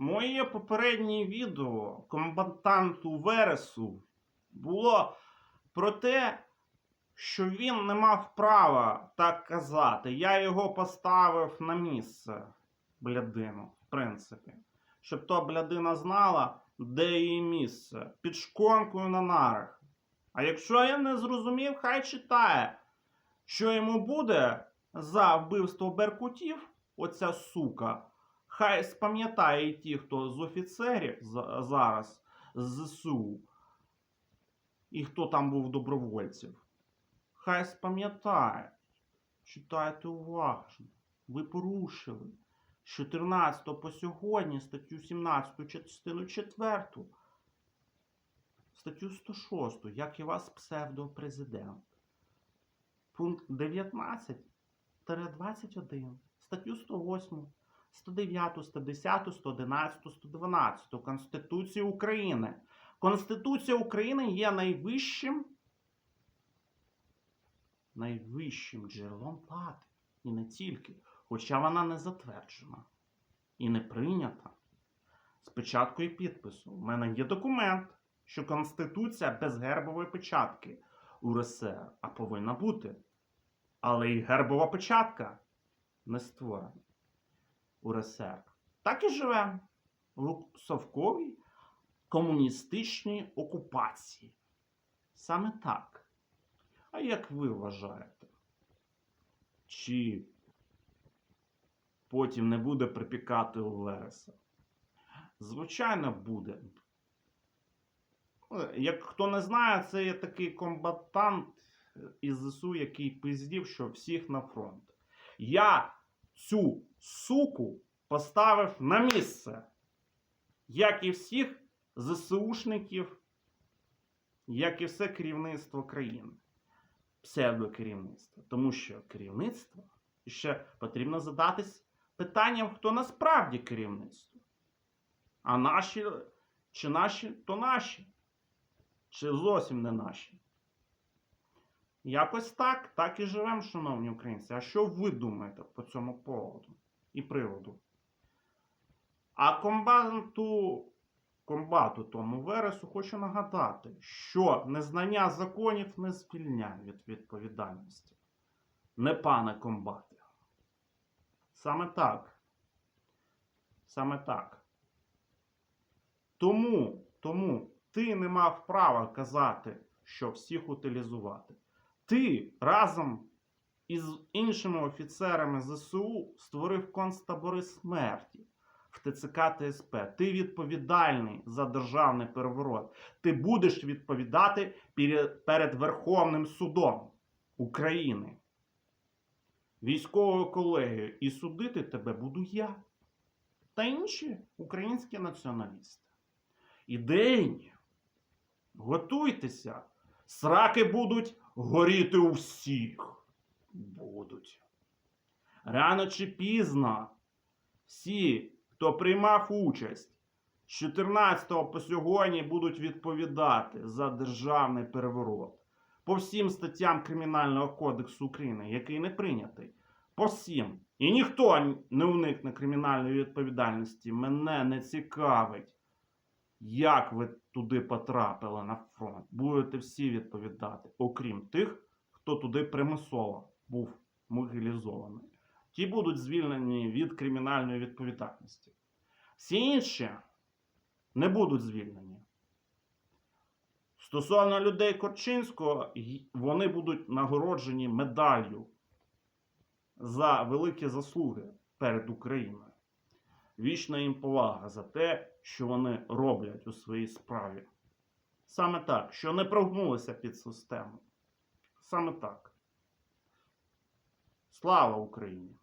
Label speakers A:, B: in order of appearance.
A: Моє попереднє відео комбатанту Вересу було про те, що він не мав права так казати. Я його поставив на місце, блядину, в принципі. Щоб то блядина знала, де її місце. Під шконкою на нарах. А якщо я не зрозумів, хай читає, що йому буде за вбивство беркутів, оця сука. Хай спам'ятає ті, хто з офіцерів зараз з ЗСУ, і хто там був добровольців. Хай спам'ятає. Читайте уважно. Ви порушили з 14 по сьогодні статтю 17 частину 4, статтю 106, як і вас псевдопрезидент. Пункт 19-21, статтю 108, 109, 110, 111, 112 Конституції України. Конституція України є найвищим найвищим джерелом влади. І не тільки, хоча вона не затверджена і не прийнята. З печаткою і підпису. У мене є документ, що Конституція без гербової печатки УРСР, а повинна бути. Але і гербова печатка не створена. УРСР. Так і живемо в совковій комуністичній окупації. Саме так. А як ви вважаєте? Чи потім не буде припікати у Вереса? Звичайно, буде. Е, Як хто не знає, це є такий комбатант із ЗСУ, який пиздів, що всіх на фронт. Я цю суку поставив на місце, як і всіх ЗСУшників, як і все керівництво країни псевдокерівництва. Тому що керівництво ще потрібно задатись питанням, хто насправді керівництво. А наші, чи наші, то наші, чи зовсім не наші. Якось так, так і живемо, шановні українці. А що ви думаєте по цьому поводу і приводу? А комбату, комбату тому Вересу хочу нагадати, що незнання законів не звільняє від відповідальності. Не пане комбате. Саме так. Саме так. Тому, тому ти не мав права казати, що всіх утилізувати. Ти разом із іншими офіцерами ЗСУ створив концтабори смерті в ТЦК ТСП. Ти відповідальний за державний переворот. Ти будеш відповідати перед Верховним судом України, військовою колегією. І судити тебе буду я та інші українські націоналісти. Ідейні, готуйтеся, сраки будуть горіти у всіх. Будуть. Рано чи пізно всі, хто приймав участь з 14 по сьогодні будуть відповідати за державний переворот. По всім статтям Кримінального кодексу України, який не прийнятий. По всім. І ніхто не уникне кримінальної відповідальності. Мене не цікавить, як ви туди потрапили на фронт. Будете всі відповідати, окрім тих, хто туди примусово був мобілізований. Ті будуть звільнені від кримінальної відповідальності. Всі інші не будуть звільнені. Стосовно людей Корчинського, вони будуть нагороджені медаллю за великі заслуги перед Україною. Вічна їм повага за те, що вони роблять у своїй справі. Саме так, що не прогнулися під систему. Саме так. Слава Україні!